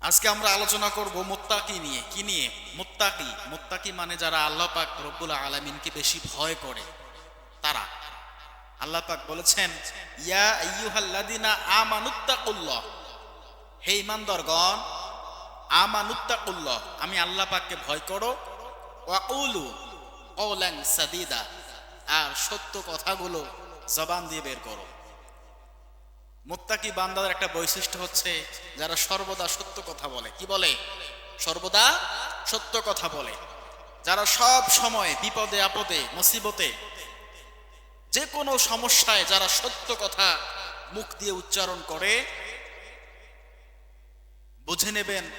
আজকে আমরা আলোচনা করব মুত্তাকি নিয়ে। কি নিয়ে? মুত্তাকি। মুত্তাকি মানে যারা আল্লাহ পাক রব্বুল আলামিনকে বেশি ভয় করে। তারা। আল্লাহ পাক বলেছেন, ইয়া আইয়ুহাল্লাযিনা আমানুত্তাকুল্লাহ। হে ইমানদারগণ আমানুত্তাকুল্লাহ। আমি আল্লাহ পাককে ভয় করো। ওয়াকুলু কওলান সাদিদা। আর সত্য কথাগুলো জবান দিয়ে বের করো। মুত্তাকি বান্দাদের একটা বৈশিষ্ট্য হচ্ছে যারা সর্বদা সত্য কথা বলে। কি বলে? সর্বদা সত্য কথা বলে। যারা সব সময় বিপদে, আপদে, মুসিবতে যে কোনো সমস্যায় যারা সত্য কথা মুখ দিয়ে উচ্চারণ করে, বুঝে নেবেন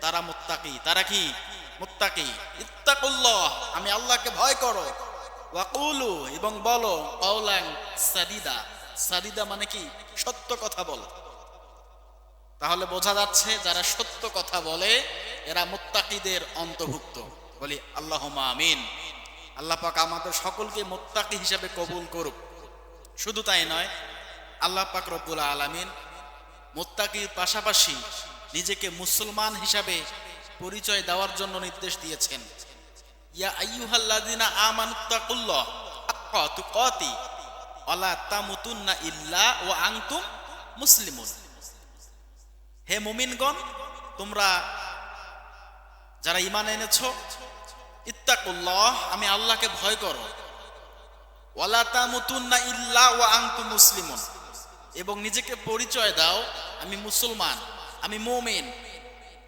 তারা মোত্তাকি। তারা কি? মুত্তাকি। ইত্তাকুল্লাহ, আমি আল্লাহকে ভয় করো। এবং বলো সাদিদা। সাদিদা মানে কি? সত্য কথা বলো। তাহলে বোঝা যাচ্ছে যারা সত্য কথা বলে, এরা মুত্তাকিদের অন্তর্ভুক্ত। বলি আল্লাহ আমিন। আল্লাহ পাক আমাদের সকলকে মুত্তাকি হিসাবে কবুল করুক। শুধু তাই নয়, আল্লাহ পাক রব্বুল আলামিন মুত্তাকির পাশাপাশি নিজেকে মুসলমান হিসাবে পরিচয় দেওয়ার জন্য নির্দেশ দিয়েছেন। ইয়া আইয়ুহাল্লাযিনা আমানুত্তাকুল্লাহ তুকাতি। তামুতুন্না ইল্লা ওয়া আনতুম মুসলিমুন হে মুমিনগণ তোমরা যারা ঈমান এনেছো ইত্তাকুল্লাহ আমি আল্লাহকে ভয় করো ওয়ালা ইল্লা ওয়া আনতুম মুসলিমুন এবং নিজেকে পরিচয় দাও আমি মুসলমান আমি মুমিন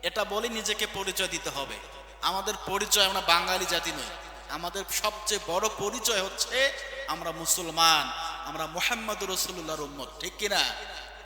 এটা বলে নিজেকে পরিচয় দিতে হবে আমাদের পরিচয় আমরা বাঙালি জাতি নই আমাদের সবচেয়ে বড় পরিচয় হচ্ছে আমরা মুসলমান আমরা মোহাম্মদ রসুল্লাহর উম্মত ঠিক কিনা?